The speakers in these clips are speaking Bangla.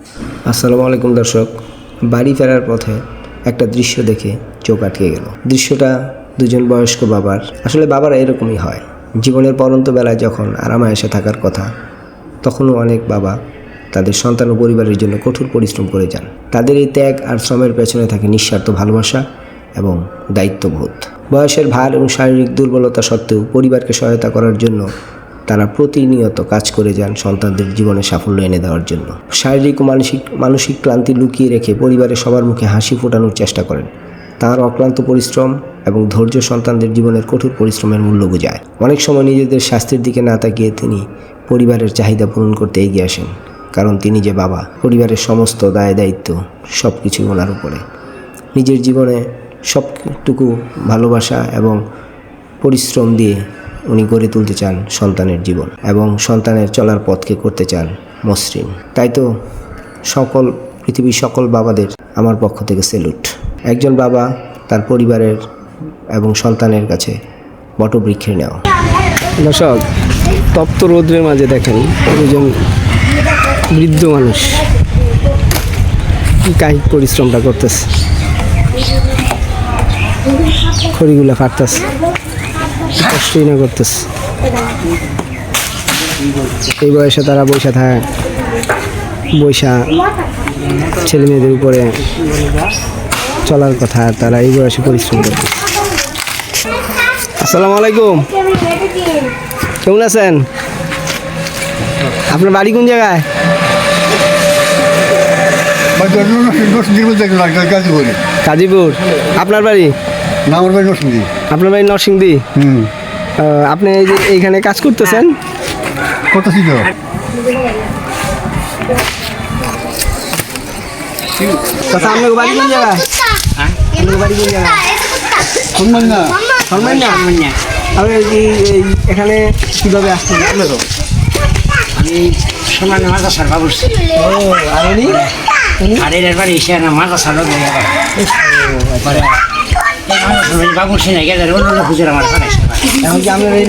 আসসালামু আলাইকুম দর্শক, বাড়ি ফেরার পথে একটা দৃশ্য দেখে চোখ আটকে গেল। দৃশ্যটা দুজন বয়স্ক বাবার। আসলে বাবারা এরকমই হয়। জীবনের পরন্ত বেলায় যখন আরামায়েসে থাকার কথা, তখনও অনেক বাবা তাদের সন্তান ও পরিবারের জন্য কঠোর পরিশ্রম করে যান। তাদের এই ত্যাগ আর শ্রমের পেছনে থাকে নিঃস্বার্থ ভালোবাসা এবং দায়িত্ববোধ। বয়সের ভার এবং শারীরিক দুর্বলতা সত্ত্বেও পরিবারকে সহায়তা করার জন্য তারা প্রতিনিয়ত কাজ করে যান সন্তানদের জীবনে সাফল্য এনে দেওয়ার জন্য। শারীরিক ও মানসিক মানসিক ক্লান্তি লুকিয়ে রেখে পরিবারের সবার মুখে হাসি ফোটানোর চেষ্টা করেন। তার অক্লান্ত পরিশ্রম এবং ধৈর্য সন্তানদের জীবনের কঠোর পরিশ্রমের মূল্য বোঝায়। অনেক সময় নিজেদের স্বাস্থ্যের দিকে না তাকিয়ে তিনি পরিবারের চাহিদা পূরণ করতে এগিয়ে আসেন, কারণ তিনি যে বাবা, পরিবারের সমস্ত দায় দায়িত্ব সব কিছুই ওনার উপরে। নিজের জীবনে সবটুকু ভালোবাসা এবং পরিশ্রম দিয়ে উনি গড়ে তুলতে চান সন্তানের জীবন এবং সন্তানের চলার পথকে করতে চান মসৃণ। তাই তো সকল, পৃথিবীর সকল বাবাদের আমার পক্ষ থেকে সেলুট একজন বাবা তার পরিবারের এবং সন্তানের কাছে বটবৃক্ষের নেওয়া। দর্শক, তপ্ত রৌদ্রের মাঝে দেখেন দুজন বৃদ্ধ মানুষ কি পরিশ্রমটা করতেছে। খড়িগুলা ফাটতেছে। কষ্টই না করতেছে। এই বয়সে তারা বৈশা থাকে। বৈশা ছেলে মেয়েদের উপরে চলার কথা তারা এই বয়সে পরিশ্রম করতেছে। আসসালামু আলাইকুম। কেমন আছেন? আপনার বাড়ি কোন জায়গায়? গাজীপুর। আপনার বাড়ি? না আমার বাড়ি নরসিংদী। আপনার বাড়ি নরসিংদী? হুম। আপনি এই যে এইখানে কাজ করতেছেন? কত ছিল আচ্ছা আপনার বাড়ি কোন জায়গায়? আপনার বাড়ি কোন না না আপনি এখানে কীভাবে আসছেন? আপনারও আমি সমান মাদ্রাসার বাবু। ও আর উনি? আর এর বাড়ি এসে না মাদ্রাসার লোক হয়ে গেল পরে গেলে অন্য লোক হুজুর আমার পাঠাইছে এখন কি আপনার এই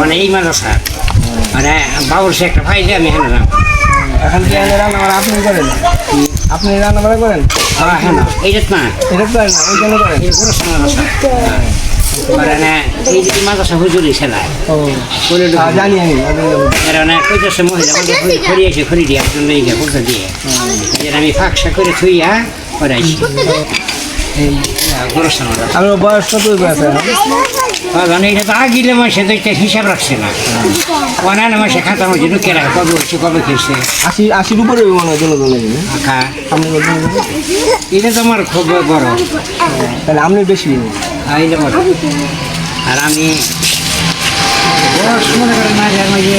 মানে মাদ্রাসা মানে বাবুর সে একটা ফাইলে আমি এখন কি এখানে রান্না বান্না আপনি করেন আপনি রান্না করেন হ্যাঁ হ্যাঁ এইটা না এটা করেন না ওইখানে করেন এই যে মাদ্রাসা হুজুরি ও জানি আমি মানে কইতেছে মহিলা খড়িয়েছে খড়ি দিয়ে একজন দিয়ে আমি ফাঁকসা করে থুইয়া পরে আমার বয়স কত কারণ এটা তো আগিলে মাসে তো একটা হিসাব রাখছে না। অনান্য মাসে খাতা মাসে ঢুকে কবে হচ্ছে কবে খেয়েছে আশি আশির উপরে মনে হয় জন্য যে? এটা তো আমার খুব বড়। তাহলে আপনি বেশি আইলে আর আমি বয়স মনে করেন মাঝে মাঝে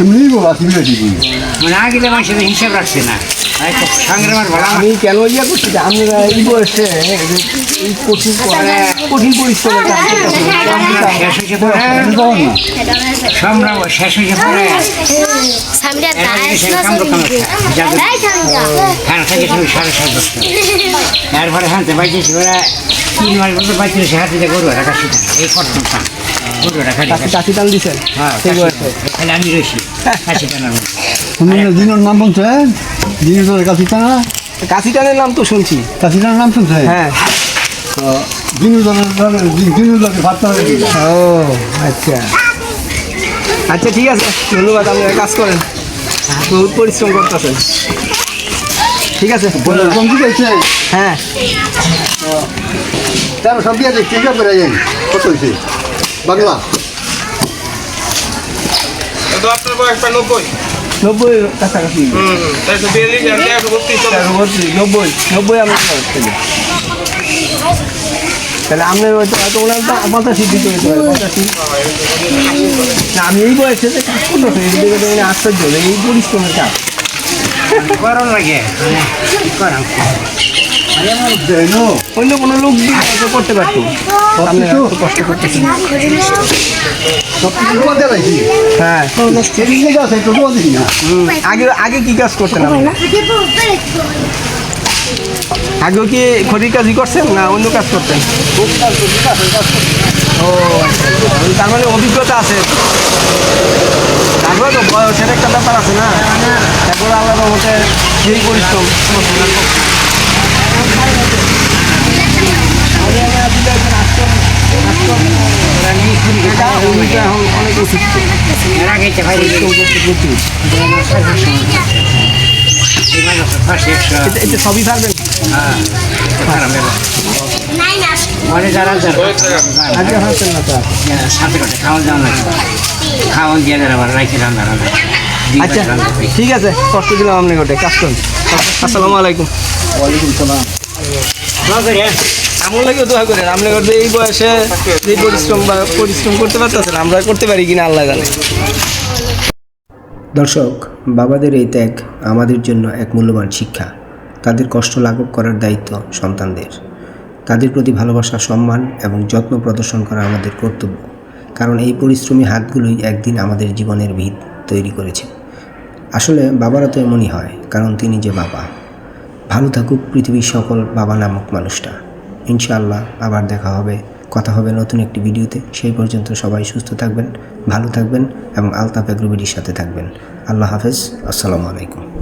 এমনি আসি বিরাটি মানে গেলে মানুষের হিসাব রাখছে না। আমি কেন ইয়া করছি? যে আপনি এই বয়সে এই কঠিন শেষ হয়েছে সংগ্রাম শেষ পরে সাড়ে সাত তারপরে ওরা তিন মাস সে হাতে গরু রাখা শিখা এই করতাম তা গরু রাখা চাষি চাষি টান দিছেন হ্যাঁ আমি রয়েছি টানার মধ্যে নাম বলছেন দিনের তো কাশি টানা কাশি টানের নাম তো শুনছি। কাশি টানার নাম শুনছেন হ্যাঁ। লোকে ভাত টানা ও আচ্ছা। আচ্ছা ঠিক আছে। ধন্যবাদ আপনি কাজ করেন। বহুত পরিশ্রম করতেছেন। ঠিক আছে। কম কি গেছে হ্যাঁ। তার সব দিয়ে দেখছি করে যাই কত হয়েছে? বাংলা। তো আপনার বয়স নব্বই। নব্বই কাছাকাছি নব্বই নব্বই আমি থেকে তাহলে। আপনার হয়তো এত ওনার তো পঁচাশি দিতে হতে পারে পঁচাশি না, আমি এই বয়সে কাজ করতে এই দিকে মানে আশ্চর্য, এই পরিশ্রমের কাজ করার লাগে? মানে করাম অন্য কোনো লোক করতে পারতো। আপনি কষ্ট করতেছেন হ্যাঁ। আগে আগে কি কাজ করতেন আগেও কি খড়ির কাজই করছেন না অন্য কাজ করতেন? ও। তার মানে অভিজ্ঞতা আছে। তারপরে তো বয়সের একটা ব্যাপার আছে না? তারপরে আল্লাহর মতে সেই পরিশ্রম এটা উনিটা এখন অনেক অসুস্থ এরা খাইতে পারি পাশে একশো এটা- এটা সবই পারবেন মানে যারা যারা আজকে হাসছেন না তো আর। সাথে করে খাওয়া দাওয়া লাগে খাওয়ান দিয়ে যারা আবার রাইতে রান্না আচ্ছা। ঠিক আছে কষ্ট দিলাম আপনি গোটে কাজ করুন। আসসালামু আলাইকুম। ওয়ালাইকুম সালাম। আমার লাগে দোয়া করতে এই বয়সে পরিশ্রম বা পরিশ্রম করতে পারতেছেন, আমরা করতে পারি কিনা আল্লাহ জানে। দর্শক, বাবাদের এই ত্যাগ আমাদের জন্য এক মূল্যবান শিক্ষা। তাদের কষ্ট লাঘব করার দায়িত্ব সন্তানদের। তাদের প্রতি ভালোবাসা, সম্মান এবং যত্ন প্রদর্শন করা আমাদের কর্তব্য। কারণ এই পরিশ্রমী হাতগুলোই একদিন আমাদের জীবনের ভিত তৈরি করেছে। আসলে বাবারা তো এমনই হয়, কারণ তিনি যে বাবা। ভালো থাকুক পৃথিবীর সকল বাবা নামক মানুষটা। ইনশাআল্লাহ আবার দেখা হবে। কথা হবে নতুন একটি ভিডিওতে। সেই পর্যন্ত সবাই সুস্থ থাকবেন, ভালো থাকবেন এবং আলতাফ এগ্রোবিডির সাথে থাকবেন। আল্লাহ হাফেজ। আসসালামু আলাইকুম।